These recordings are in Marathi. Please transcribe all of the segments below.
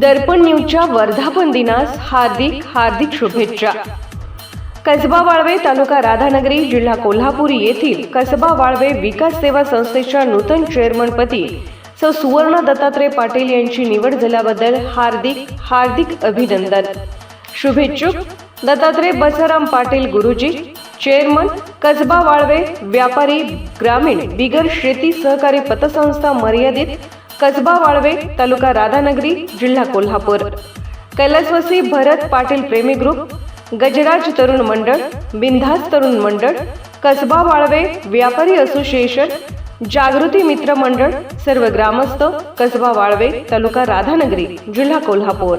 दर्पण न्यूजच्या वर्धापन दिनास हार्दिक हार्दिक शुभेच्छा. कसबा वाळवे तालुका राधानगरी जिल्हा कोल्हापूर येथील कसबा वाळवे विकास सेवा संस्थेच्या नूतन चेअरमनपदी सौ सुवर्ण दत्तात्रय पाटील यांची निवड झाल्याबद्दल हार्दिक हार्दिक अभिनंदन. शुभेच्छुक दत्तात्रय बसाराम पाटील गुरुजी चेअरमन कसबा वाळवे व्यापारी ग्रामीण बिगर शेती सहकारी पतसंस्था मर्यादित कसबा वाळवे तालुका राधानगरी जिल्हा कोल्हापूर. कैलासवासी भरत पाटील प्रेमी ग्रुप गजराज तरुण मंडळ बिंधास तरुण मंडळ कसबा वाळवे व्यापारी असोसिएशन जागृती मित्र मंडळ सर्व ग्रामस्थ कसबा वाळवे तालुका राधानगरी जिल्हा कोल्हापूर.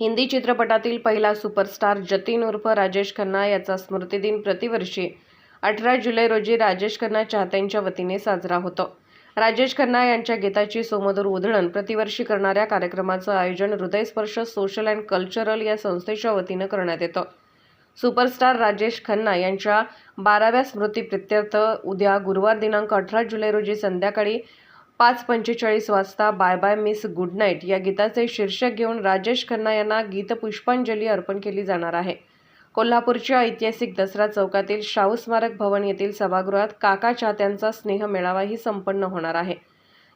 हिंदी चित्रपटातील पहिला सुपरस्टार जतीन उर्फ राजेश खन्ना याचा स्मृतिदिन प्रतिवर्षी अठरा जुलै रोजी राजेश खन्ना चाहत्यांच्या वतीने साजरा होतो. राजेश खन्ना यांच्या गीताची सोमधुर उधळण प्रतिवर्षी करणाऱ्या कार्यक्रमाचं आयोजन हृदयस्पर्श सोशल अँड कल्चरल या संस्थेच्या वतीनं करण्यात येतं. सुपरस्टार राजेश खन्ना यांच्या बाराव्या स्मृतिप्रित्यर्थ उद्या गुरुवार दिनांक अठरा जुलै रोजी संध्याकाळी पाच पंचेचाळीस वाजता bye bye miss good night या गीताचे शीर्षक घेऊन राजेश खन्ना यांना गीतपुष्पांजली अर्पण केली जाणार आहे. कोल्हापूरच्या ऐतिहासिक दसरा चौकातील शाहू स्मारक भवन येथील सभागृहात काका चाहत्यांचा स्नेह मेळावाही संपन्न होणार आहे.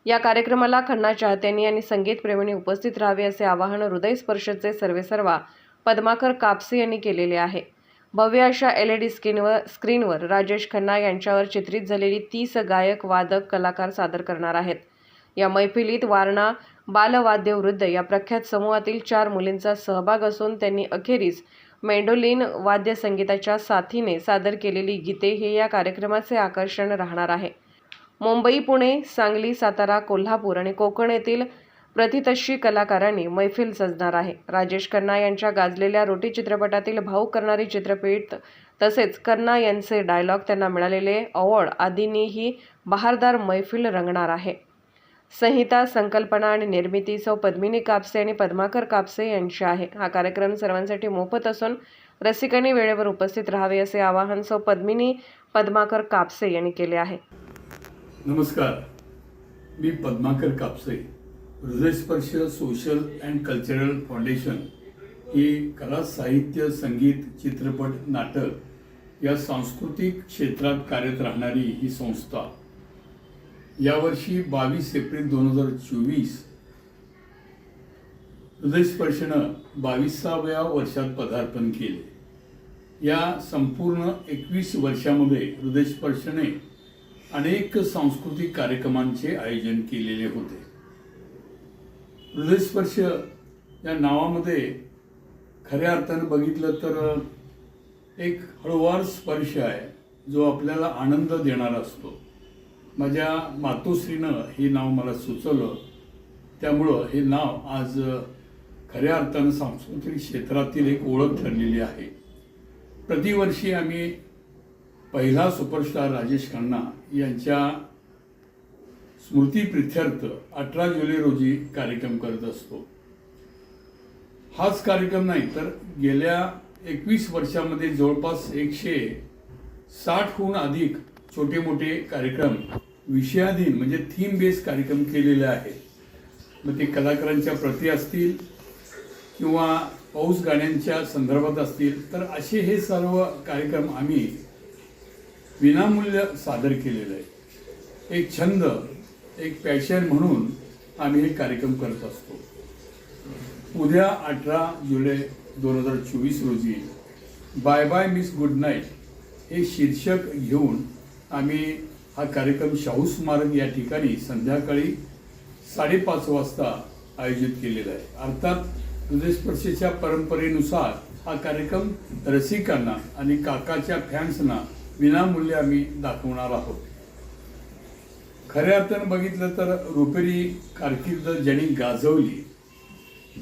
या कार्यक्रमाला खन्ना चाहत्यांनी आणि संगीतप्रेमींनी उपस्थित राहावे असे आवाहन हृदयस्पर्शचे सर्वेसर्वा पद्माकर कापसे यांनी केलेले आहे. भव्य अशा एल ई डी स्क्रीनवर स्क्रीनवर राजेश खन्ना यांच्यावर चित्रित झालेली तीस गायक वादक कलाकार सादर करणार आहेत. या मैफिलीत वारणा बालवाद्यवृद्ध या प्रख्यात समूहातील चार मुलींचा सहभाग असून त्यांनी अखेरीस मेंडोलिन वाद्यसंगीताच्या साथीने सादर केलेली गीते हे या कार्यक्रमाचे आकर्षण राहणार आहे. मुंबई पुणे सांगली सातारा कोल्हापूर आणि कोकण येथील प्रतितशी कलाकारांनी मैफिल सजणार आहे. राजेश खन्ना यांच्या गाजलेल्या रोटी चित्रपटातील भाऊक करणारी चित्रपट तसेच कन्ना यांचे डायलॉग त्यांना मिळालेले अवॉर्ड आदींनीही बहारदार मैफिल रंगणार आहे. संहिता संकल्पना आणि निर्मिती सौ पद्मिनी कापसे आणि पद्माकर कापसे यांची आहे. हा कार्यक्रम सर्वांसाठी मोफत असून रसिकांनी वेळेवर उपस्थित राहावे असे आवाहन सौ पद्मिनी पद्माकर कापसे यांनी केले आहे. नमस्कार. मी Padmakar Kapse. Hrudaysparsh social and cultural foundation ही कला साहित्य संगीत चित्रपट नाटक या सांस्कृतिक क्षेत्रात कार्यरत राहणारी ही संस्था. यावर्षी बावीस एप्रिल दोन हजार चोवीस हृदयस्पर्शनं बावीसाव्या वर्षात पदार्पण केले. या संपूर्ण एकवीस वर्षामध्ये हृदयस्पर्शने अनेक सांस्कृतिक कार्यक्रमांचे आयोजन केलेले होते. हृदयस्पर्श या नावामध्ये खऱ्या अर्थानं बघितलं तर एक हळूवार स्पर्श आहे जो आपल्याला आनंद देणारा असतो. माझ्या मातोश्रीनं हे नाव मला सुचवलं. त्यामुळं हे नाव आज खऱ्या अर्थानं सांस्कृतिक क्षेत्रातील एक ओळख ठरलेली आहे. प्रतिवर्षी आम्ही पहिला सुपरस्टार राजेश खन्ना यांच्या स्मृतीप्रित्यर्थ अठरा जुलै रोजी कार्यक्रम करत असतो. हाच कार्यक्रम नाही तर गेल्या एकवीस वर्षामध्ये जवळपास एकशे साठहून अधिक छोटे मोठे कार्यक्रम विषयाधीन म्हणजे थीम बेस कार्यक्रम केलेले आहेत. मग ते कलाकारांच्या प्रती असतील किंवा पाऊस गाण्यांच्या संदर्भात असतील तर असे हे सर्व कार्यक्रम आम्ही विनामूल्य सादर केलेलं आहे एक छंद एक पॅशन म्हणून आम्ही हे कार्यक्रम करत असतो. उद्या अठरा जुलै दोन हजार चोवीस रोजी bye bye miss good night हे शीर्षक घेऊन आम्ही हा कार्यक्रम शाहू स्मारक या ठिकाणी संध्याकाळी साडेपाच वाजता आयोजित केलेला आहे. अर्थात हृदयस्पर्शीच्या परंपरेनुसार हा कार्यक्रम रसिकांना आणि काकाच्या फॅन्सना विनामूल्य आम्ही दाखवणार आहोत. खऱ्या अर्थानं बघितलं तर रुपेरी कारकीर्द ज्यांनी गाजवली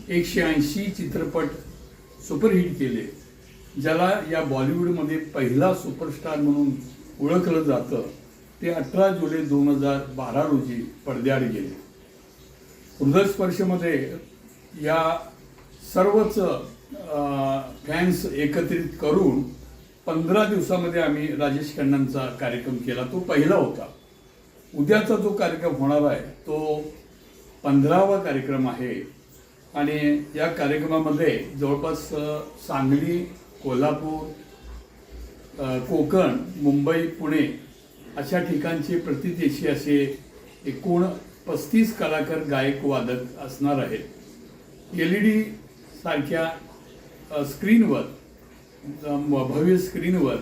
एकशे ऐंशी चित्रपट सुपरहिट केले ज्याला या बॉलिवूडमध्ये पहिला सुपरस्टार म्हणून ओळखलं जातं ते अठरा जुलै दोन हजार बारा रोजी पडद्याआड गेले. हृदयस्पर्शमध्ये या सर्वच फॅन्स एकत्रित करून पंधरा दिवसामध्ये आम्ही राजेश खन्नांचा कार्यक्रम केला तो पहिला होता. उद्याचा जो कार्यक्रम होणार आहे तो पंधरावा कार्यक्रम आहे. आणि या कार्यक्रमामध्ये जवळपास सांगली कोल्हापूर कोकण मुंबई पुणे अशा ठिकाणचे प्रतिदेशी असे एकूण पस्तीस कलाकार गायक वादक असणार आहेत. एल ई डी सारख्या स्क्रीनवर भव्य स्क्रीनवर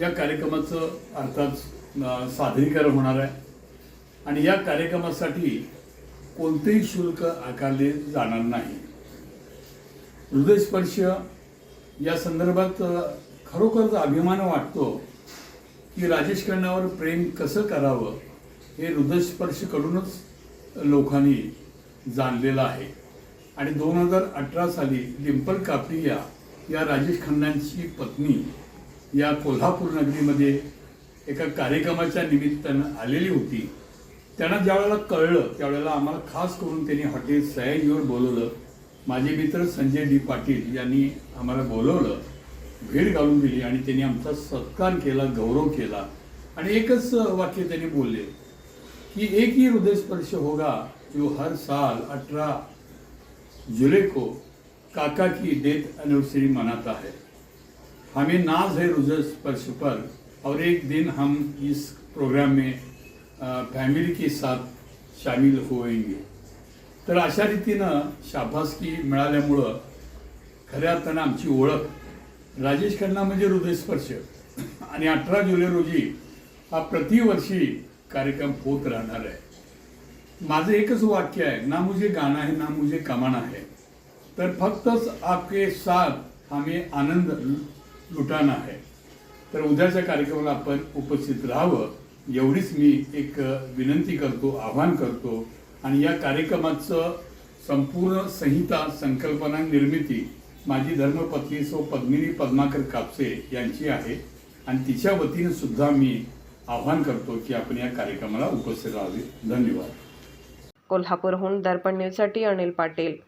या कार्यक्रमाचं अर्थात सादरीकरण होणार आहे. आणि या कार्यक्रमासाठी कोणतेही शुल्क आकारले जाणार नाही. हृदयस्पर्श या संदर्भात खरोखरच अभिमान वाटतो की राजेश खन्नावर प्रेम कसं करावं हे हृदयस्पर्शकडूनच लोकांनी जाणलेलं आहे. आणि दोन हजार अठरा साली डिंपल कापडिया या राजेश खन्नांची पत्नी या कोल्हापूर नगरीमध्ये एका कार्यक्रमाच्या निमित्तानं आलेली होती. त्यांना ज्यावेळेला कळलं त्यावेळेला आम्हाला खास करून त्यांनी हॉटेल सयाजीवर बोलवलं. माझे मित्र संजय डी पाटील यांनी आम्हाला बोलवलं भेट घालून दिली आणि त्यांनी आमचा सत्कार केला गौरव केला. आणि एकच वाक्य त्यांनी बोलले कि एक ही हृदयस्पर्श होगा जो हर साल 18 जुलाई को काका की डेथ एनिवर्सरी मनाता है. हमें नाज है हृदय स्पर्श पर और एक दिन हम इस प्रोग्राम में फॅमिली के साथ शामिल होएंगे. तर अशा रीतीनं शाबासकी मिळाल्यामुळं खऱ्या अर्थानं आमची ओळख राजेश खन्ना म्हणजे हृदयस्पर्श. आणि अठरा जुलै रोजी हा प्रतिवर्षी कार्यक्रम होत राहणार आहे. माझं एकच वाक्य आहे ना मुझे गाणं आहे ना मुझे कमाना आहे. तर फक्तच आपके साथ हमें आनंद लुटाना आहे. तर उद्याच्या कार्यक्रमाला आपण उपस्थित राहावं. एवढीच मी एक विनंती करतो आवाहन करतो. आणि या कार्यक्रमाचं संपूर्ण संहिता संकल्पना निर्मिती माझी धर्मपत्नी सो पद्मिनी पद्माकर कापसे यांची आहे. आणि तिच्या वतीने सुद्धा मी आवाहन करतो की आपण या कार्यक्रमाला उपस्थित राहावे. धन्यवाद. कोल्हापूरहून दर्पण न्यूजसाठी अनिल पाटील.